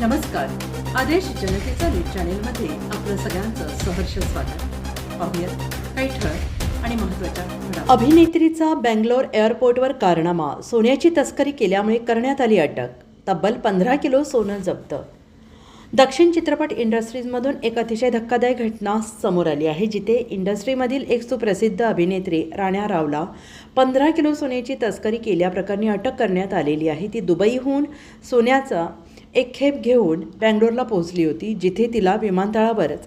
नमस्कार. आदेश जनतेचा न्यूज चॅनेलमध्ये आपलं सगळ्यांचं सहर्ष स्वागत. पाहूयात काही ठळक आणि महत्त्वाच्या अभिनेत्रीचा बेंगलोर एअरपोर्टवर कारनामा सोन्याची तस्करी केल्यामुळे करण्यात आली अटक तब्बल पंधरा किलो सोनं जप्त. दक्षिण चित्रपट इंडस्ट्रीजमधून एक अतिशय धक्कादायक घटना समोर आली आहे जिथे इंडस्ट्रीमधील एक सुप्रसिद्ध अभिनेत्री राण्या रावला पंधरा किलो सोन्याची तस्करी केल्याप्रकरणी अटक करण्यात आलेली आहे. ती दुबईहून सोन्याचा एक खेप घेऊन बँगलोरला पोहोचली होती जिथे तिला विमानतळावरच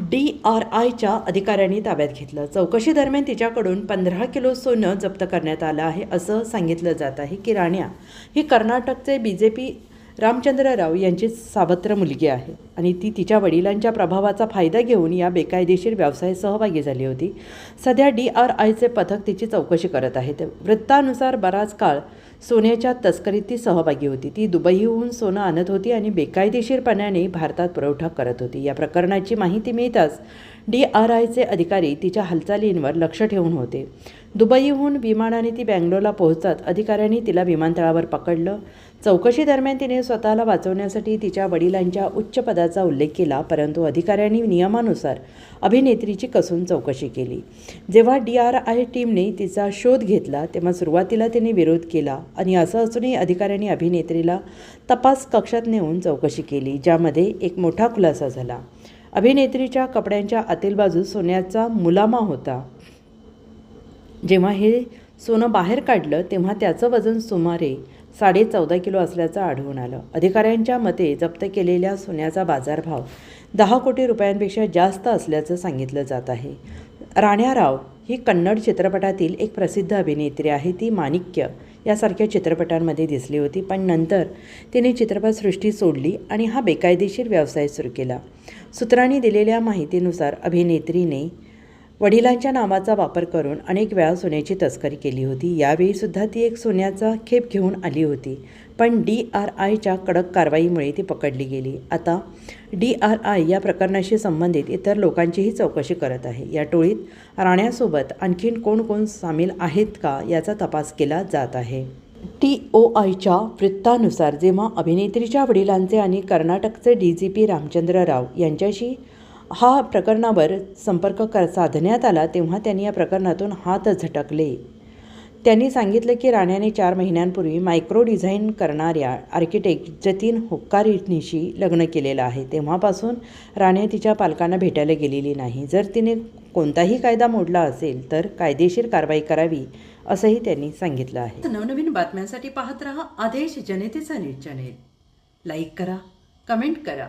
डी आर आयच्या अधिकाऱ्यांनी ताब्यात घेतलं. चौकशी दरम्यान तिच्याकडून पंधरा किलो सोनं जप्त करण्यात आलं आहे असं सांगितलं जात आहे की राण्या ही कर्नाटकचे बी जे पी रामचंद्र राव यांची सावत्र मुलगी आहे आणि ती तिच्या वडिलांच्या प्रभावाचा फायदा घेऊन या बेकायदेशीर व्यवसायात सहभागी झाली होती. सध्या डी आर आयचे पथक तिची चौकशी करत आहेत वृत्तानुसार बराच काळ सोन्याच्या तस्करीत ती सहभागी होती. ती दुबईहून सोनं आणत होती आणि बेकायदेशीरपणाने भारतात पुरवठा करत होती. या प्रकरणाची माहिती मिळताच डी आर आयचे अधिकारी तिच्या हालचालींवर लक्ष ठेवून होते. दुबईहून विमानाने ती बँगलोरला पोहोचत अधिकाऱ्यांनी तिला विमानतळावर पकडलं. चौकशी दरम्यान तिने स्वतःला वाचवण्यासाठी तिच्या वडिलांच्या उच्च पदाचा उल्लेख केला परंतु अधिकाऱ्यांनी नियमानुसार अभिनेत्रीची कसून चौकशी केली. जेव्हा डी आर आय टीमने तिचा शोध घेतला तेव्हा सुरुवातीला तिने विरोध केला आणि असं असूनही अधिकाऱ्यांनी अभिनेत्रीला तपास कक्षात नेऊन चौकशी केली ज्यामध्ये एक मोठा खुलासा झाला. अभिनेत्रीच्या कपड्यांच्या आतील बाजूस सोन्याचा मुलामा होता. जेव्हा हे सोनं बाहेर काढलं तेव्हा त्याचं वजन सुमारे साडे चौदा किलो असल्याचं आढळून आलं. अधिकाऱ्यांच्या मते जप्त केलेल्या सोन्याचा बाजारभाव दहा कोटी रुपयांपेक्षा जास्त असल्याचं सांगितलं जात आहे. राण्या राव ही कन्नड चित्रपटातील एक प्रसिद्ध अभिनेत्री आहे. ती माणिक्य यासारख्या चित्रपटांमध्ये दिसली होती पण नंतर तिने चित्रपटसृष्टी सोडली आणि हा बेकायदेशीर व्यवसाय सुरू केला. सूत्रांनी दिलेल्या माहितीनुसार अभिनेत्रीने वडिलांच्या नावाचा वापर करून अनेक वेळा सोन्याची तस्करी केली होती. यावेळीसुद्धा ती एक सोन्याचा खेप घेऊन आली होती. पण डी आर आयच्या कडक कारवाईमुळे ती पकडली गेली. आता डी आर आय या प्रकरणाशी संबंधित इतर लोकांचीही चौकशी करत आहे. या टोळीत राण्यासोबत आणखीन कोण कोण सामील आहेत का याचा तपास केला जात आहे. टी ओ आयच्या वृत्तानुसार जेव्हा अभिनेत्रीच्या वडिलांचे आणि कर्नाटकचे D G P Ramachandra Rao यांच्याशी हा प्रकरणावर संपर्क कर साधण्यात आला तेव्हा त्यांनी या प्रकरणातून हात झटकले. त्यांनी सांगितलं की राण्याने चार महिन्यांपूर्वी मायक्रो डिझाईन करणाऱ्या आर्किटेक्ट जतीन होक्कारीनीशी लग्न केलेलं आहे. तेव्हापासून राणे तिच्या पालकांना भेटायला गेलेली नाही. जर तिने कोणताही कायदा मोडला असेल तर कायदेशीर कारवाई करावी असंही त्यांनी सांगितलं आहे. नवनवीन बातम्यांसाठी पाहत रहा आदेश जनतेचा न्यूज चॅनेल. लाईक करा कमेंट करा.